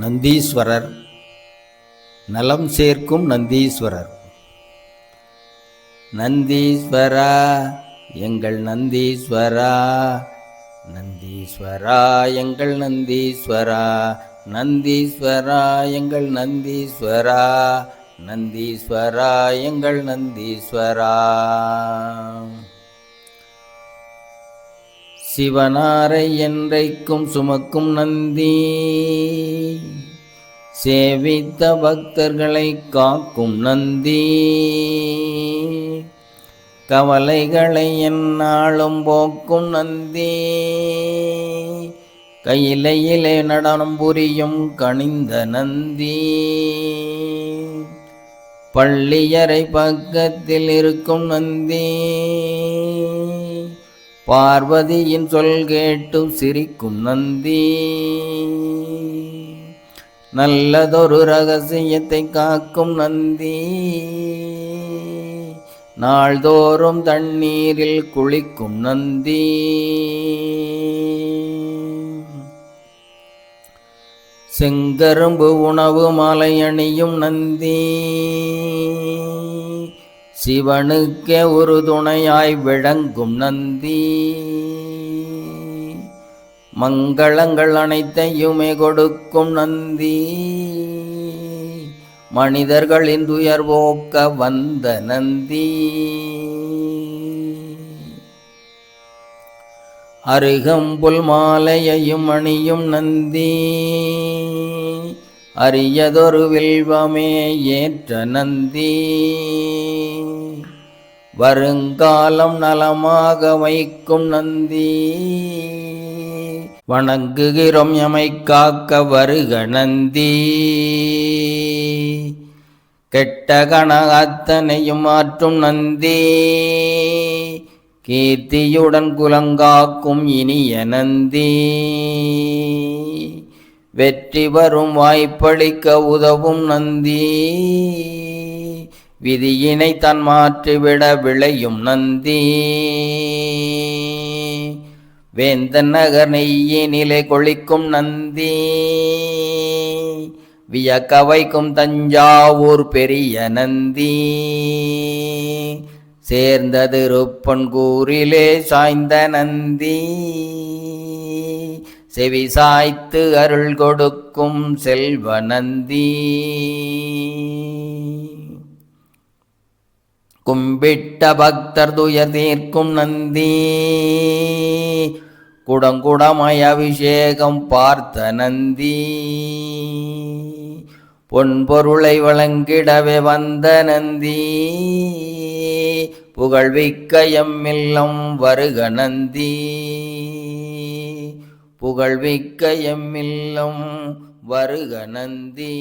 நந்தீஸ்வரர். நலம் சேர்க்கும் நந்தீஸ்வரர். நந்தீஸ்வரா எங்கள் நந்தீஸ்வரா. நந்தீஸ்வரா எங்கள் நந்தீஸ்வரா. நந்தீஸ்வரா எங்கள் நந்தீஸ்வரா. நந்தீஸ்வரா எங்கள் நந்தீஸ்வரா. சிவனாரை என்றைக்கும் சுமக்கும் நந்தி. சேவித்த பக்தர்களை காக்கும் நந்தி. கவலைகளை என்னாலும் போக்கும் நந்தி. கையிலையிலே நடனம் புரியும் கணிந்த நந்தி. பள்ளியறை பக்கத்தில் இருக்கும் நந்தி. பார்வதியின் சொல் கேட்டு சிரிக்கும் நந்தி. நல்லதொரு ரகசியத்தை காக்கும் நந்தி. நாள்தோறும் தண்ணீரில் குளிக்கும் நந்தி. செங்கரும்பு உணவு மாலை அணியும் நந்தி. சிவனுக்கே ஒரு துணையாய் விளங்கும் நந்தி. மங்களங்கள் அனைத்தையுமே கொடுக்கும் நந்தி. மனிதர்களின் துயர் போக்க வந்த நந்தி. அருகம்புல் மாலையையும் அணியும் நந்தி. அரியதொரு வில்வமே ஏற்ற நந்தி. வருங்காலம் நலமாக வைக்கும் நந்தி. வணங்குகிறோம் எமை காக்க வருக நந்தி. கெட்ட கண அத்தனையும் மாற்றும் நந்தி. கீர்த்தியுடன் குலங்காக்கும் இனிய நந்தி. வெற்றி வரும் வாய்ப்பளிக்க உதவும் நந்தி. விதியினை தன் மாற்றிவிட விளையும் நந்தி. வேந்தன் நகர் நெய்யினிலே கொளிக்கும் நந்தி. வியக்க வைக்கும் தஞ்சாவூர் பெரிய நந்தி. சேர்ந்தது திருப்பன்கூரிலே சாய்ந்த நந்தி. செவி சாய்த்து அருள் கொடுக்கும் செல்வநந்தி. கும்பிட்ட பக்தர் துயர் தீர்க்கும் நந்தி. குடங்குடமய அபிஷேகம் பார்த்த நந்தி. பொன்பொருளை வழங்கிடவே வந்த நந்தி. புகழ்விக்க எம்மில்லம் வருக நந்தி. புகழ்விக்க எம்மில்லம் வருக நந்தி.